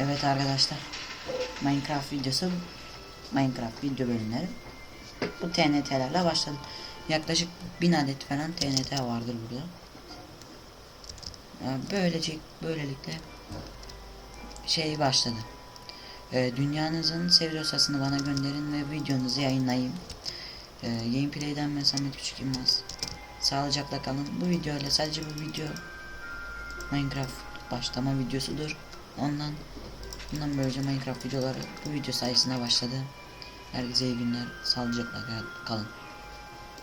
Evet arkadaşlar. Minecraft videosu Minecraft video bölümleri bu TNT'lerle başladı. Yaklaşık 1000 adet falan TNT vardır burada. Ee, Böylece böylelikle şey başladı. Ee, dünyanızın sev dosyasını bana gönderin ve videonuzu yayınlayayım. Ee, Gameplay'den ben Samet Küçük Yılmaz. Sağlıcakla kalın. Bu videoyla sadece bu video Minecraft başlama videosudur. Ondan bundan böylece Minecraft videoları bu video sayesinde başladı. Herkese iyi günler. Sağlıcakla kalın.